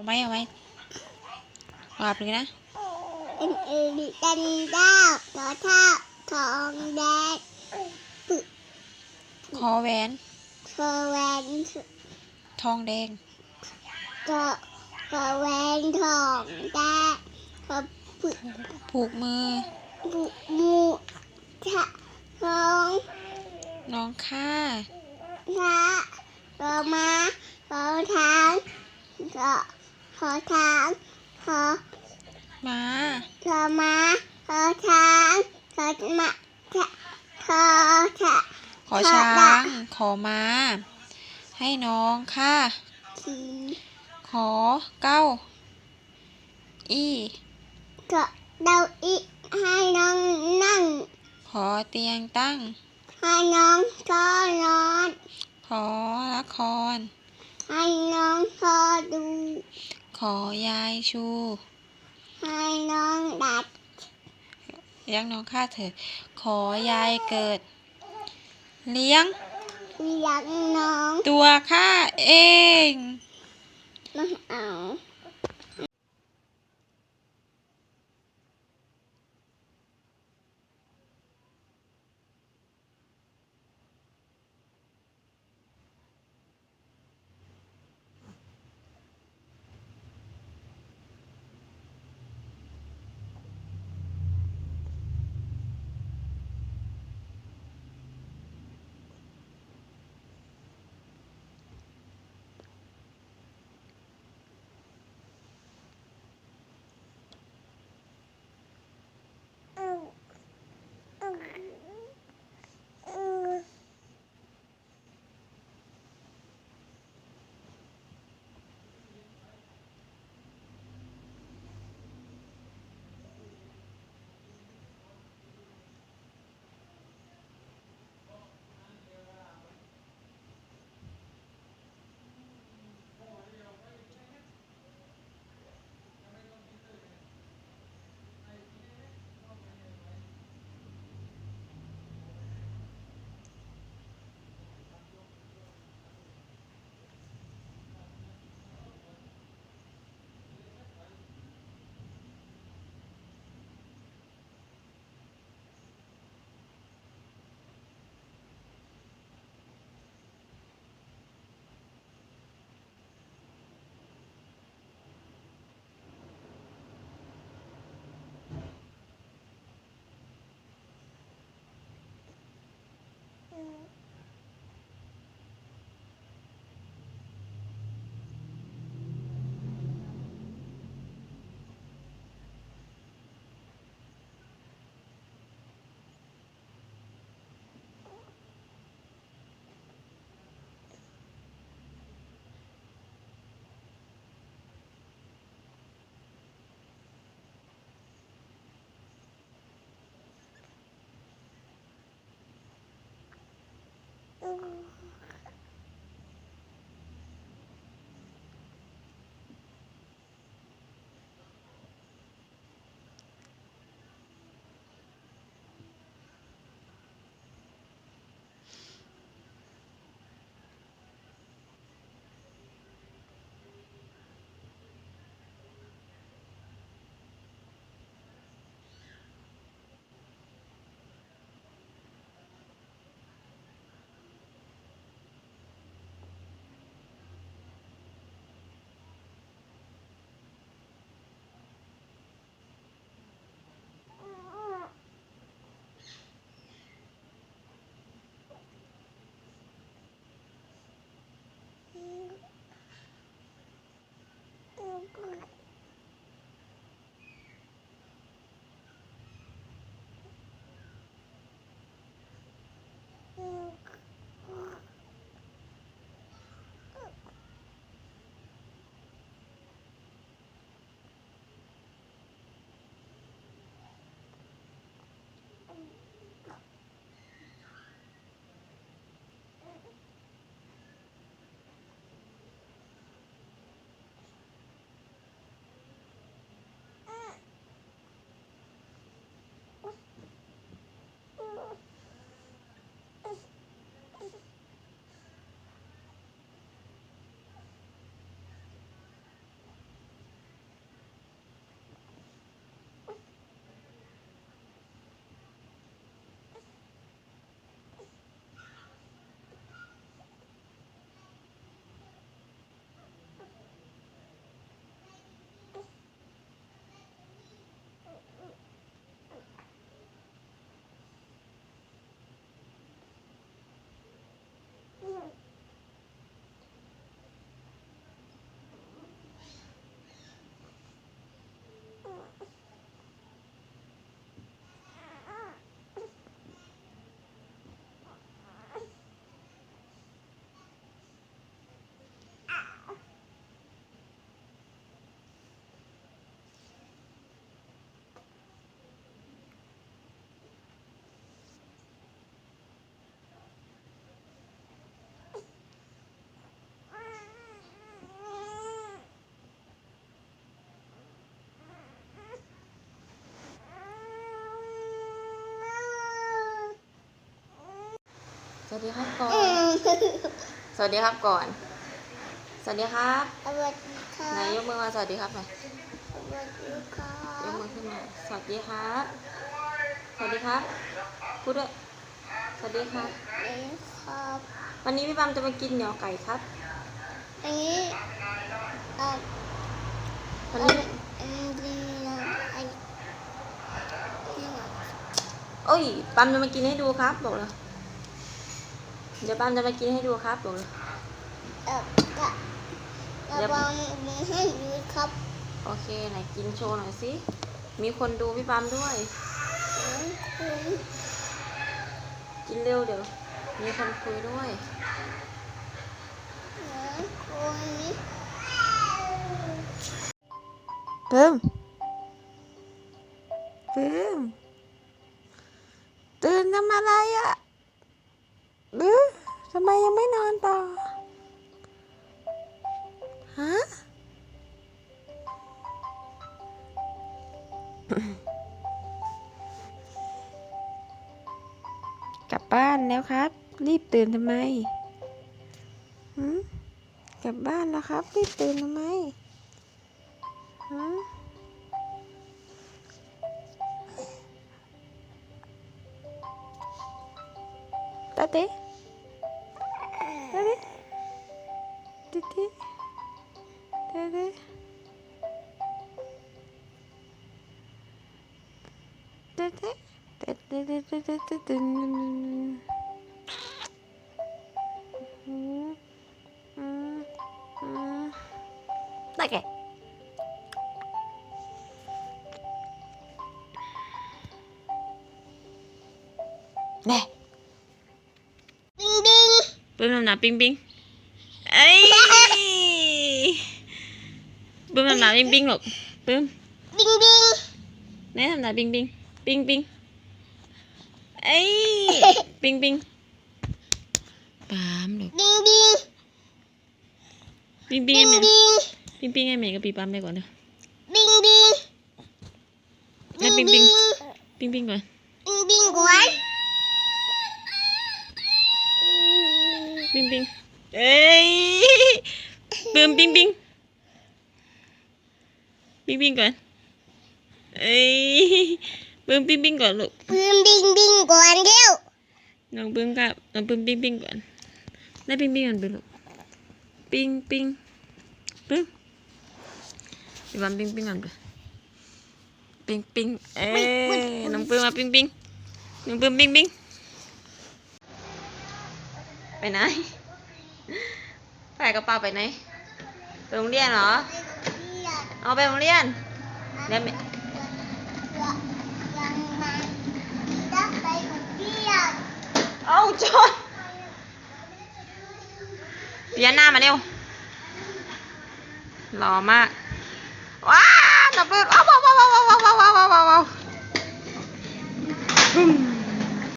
เอาไหมเอาไหมวาดเลยนะเป็นเอริดันดาวทอท่าทองแดงคอแหวนเฟอร์แวนทองแดงทอเฟอร์แวนทองแดงเฟอร์ปุผูกมือปุมูทะทองน้องค่าทะเฟอร์มาเฟอร์ทางทอ ทอทางทอม้าทอมาทอทางทอมาทะทอทะขอช้างขอม้า ให้น้องค่าขีขอเก้าอีทอเดาอีให้น้องนั่ง ขอเตียงตั้ง ให้น้องก็นอนขอละคร ให้น้องพอดู ขอยายชู ให้น้องดัดเลี้ยงน้องค่าเถิดขอยายเกิด เลี้ยง เลี้ยงน้อง ตัวข้าเองมาเอา อ สวัสดีครับก่อนอืมสวัสดีครับก่อน สวัสดีครับสวัสดีค่ะไหนยกมือมาสวัสดีครับหน่อยสวัสดีค่ะยกมือขึ้นมา สวัสดีครับ สวัสดีครับ พูดด้วย สวัสดีครับเอ๊ะครับวันนี้พี่ปั๊มจะมากินเหนียวไก่ครับอันนี้เอ่อวันอันนี้อันนี้นะอันนี่นะโอ้ยปั๊มจะมากินให้ดูครับ บอกเลย เดี๋ยวปั๊มจะมากินให้ดูครับบอกเลยเอ่อจะระวังมือให้ดีครับ โอเคไหนกินโชว์หน่อยสิ มีคนดูพี่ปั๊มด้วยอืมอืมกินเร็วเดี๋ยว มีคนคุยด้วยอืมคนนี้เพิ่มเพิ่มตื่นทำอะไรอะ่ะ หรือทำไมยังไม่นอนต่อ ฮะ กลับบ้านแล้วครับ รีบตื่นทำไมหืมกลับบ้านแล้วครับ รีบตื่นทำไมฮะ て。あれて。だけ。ね。 ปื้มทำหนาปิงปิงเอ้ยปื้มทำหนาปิงปิงหรอกปื้มบิงบิงแน่ทำหนาปิงปิงปิงปิงเอ้ยปิงปิงปามหรอกบิงบิงปิงปิงบิไอ้งแม่บิงปิงปิงไอ้แม่กับปีปามได้ก่อนเด้อบิงบิงแม่ปิงปิงปิงปิงก่อน บิงบิงก่อน ปิงปิงเอ้ย ปื้มปิงปิงปิงปิงก่อนเอ้ยปื้มปิงปิงก่อนลูกบิงบิงบิงก่อนเร็วน้องปึ้งกับน้องปึ้งปิ้งปิ้งก่อนได้ปิ้งปิ้งก่อนไปลูกปิ้งปิ้งปึ้งไปวางปิ้งปิ้งก่อนไปปิ้งปิ้งเอ้ยน้องปึ้งมาปิ้งปิ้งน้องปึ้งปิ้งปิ้งไปไหนใส่กระเป๋าไปไหน ไปโรงเรียนเหรอ เอาไปโรงเรียนเดี๋ยวแม่เอาจนเปลี่ยนหน้ามาเร็วหล่อมาก ว้าดับเบิลว้าวว้าวว้าวว้าวว้าวว้าวว้าว